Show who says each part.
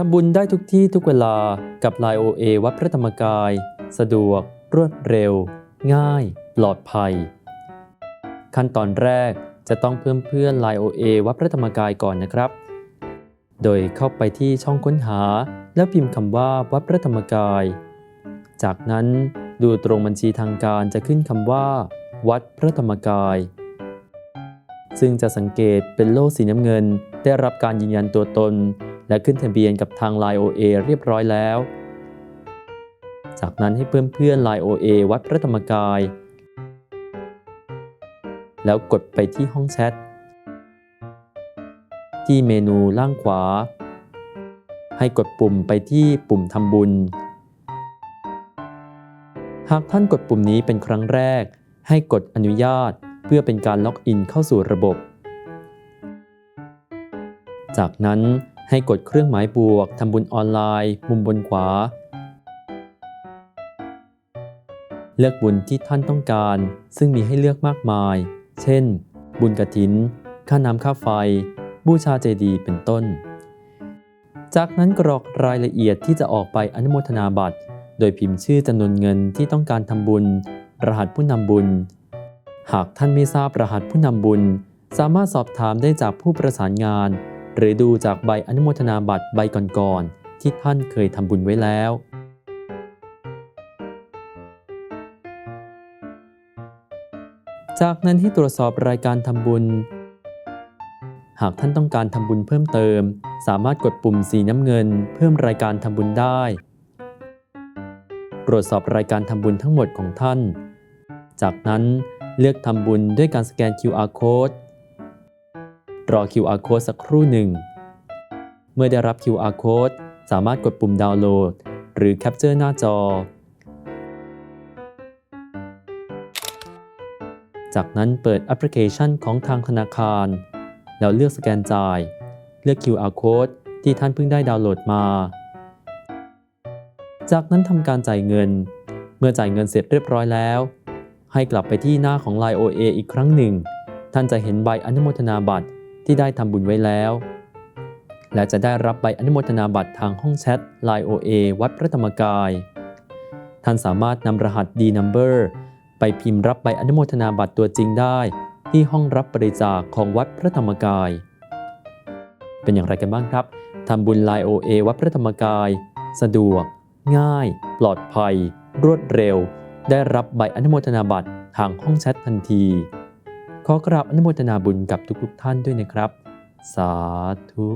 Speaker 1: ทำบุญได้ทุกที่ทุกเวลากับ Line OA วัดพระธรรมกาย สะดวก รวดเร็ว ง่าย ปลอดภัย ขั้นตอนแรกจะต้องเพิ่มเพื่อน Line OA วัดพระธรรมกายก่อนนะครับ โดยเข้าไปที่ช่องค้นหา แล้วพิมพ์คำว่าวัดพระธรรมกาย จากนั้นดูตรงบัญชีทางการจะขึ้นคำว่า วัดพระธรรมกาย ซึ่งจะสังเกตเป็นโล่สีน้ำเงิน ได้รับการยืนยันตัวตน และขึ้นทะเบียนกับทาง Line OA เรียบร้อยแล้ว จากนั้นให้เพื่อนเพื่อน Line OA วัดพระธรรมกาย แล้วกดไปที่ห้องแชท ที่เมนูล่างขวา ให้กดปุ่มไปที่ปุ่มทำบุญ หากท่านกดปุ่มนี้เป็นครั้งแรก ให้กดอนุญาตเพื่อเป็นการล็อกอินเข้าสู่ระบบ จากนั้น ให้กดเครื่องหมายบวกทำบุญออนไลน์ มุมบนขวา เลือกบุญที่ท่านต้องการ ซึ่งมีให้เลือกมากมาย เช่น บุญกระถิน ค่าน้ำค่าไฟ บูชาเจดีย์เป็นต้น จากนั้นกรอกรายละเอียดที่จะออกไปอนุโมทนาบัตร โดยพิมพ์ชื่อจำนวนเงินที่ต้องการทำบุญ รหัสผู้นำบุญ หากท่านไม่ทราบรหัสผู้นำบุญ สามารถสอบถามได้จากผู้ประสานงาน หรือดูจากใบอนุโมทนาบัตรใบก่อนๆที่ท่านเคยทำบุญไว้แล้ว จากนั้นให้ตรวจสอบรายการทำบุญ หากท่านต้องการทำบุญเพิ่มเติม สามารถกดปุ่มสีน้ำเงิน เพิ่มรายการทำบุญได้ ตรวจสอบรายการทำบุญทั้งหมดของท่าน จากนั้นเลือกทำบุญด้วยการสแกน QR code รอ QR code สักครู่หนึ่ง เมื่อได้รับ QR code สามารถกดปุ่มดาวน์โหลด หรือแคปเจอร์หน้าจอ จากนั้นเปิดแอปพลิเคชันของทางธนาคาร แล้วเลือกสแกนจ่าย เลือก QR code ที่ท่านเพิ่งได้ดาวน์โหลดมา จากนั้นทำการจ่ายเงิน เมื่อจ่ายเงินเสร็จเรียบร้อยแล้ว ให้กลับไปที่หน้าของ Line OA อีกครั้งหนึ่ง ท่านจะเห็นใบอนุโมทนาบัตร ที่ได้ทำบุญไว้แล้ว และจะได้รับใบอนุโมทนาบัตรทางห้องแชท Line OA วัดพระธรรมกาย ท่านสามารถนำรหัส D-Number ไปพิมพ์รับใบอนุโมทนาบัตรตัวจริงได้ ที่ห้องรับบริจาคของวัดพระธรรมกาย เป็นอย่างไรกันบ้างครับทำบุญ Line OA วัดพระธรรมกาย สะดวก ง่าย ปลอดภัย รวดเร็ว ได้รับใบอนุโมทนาบัตรทางห้องแชททันที ขอกราบอนุโมทนาบุญกับทุกๆท่านด้วยนะครับ สาธุ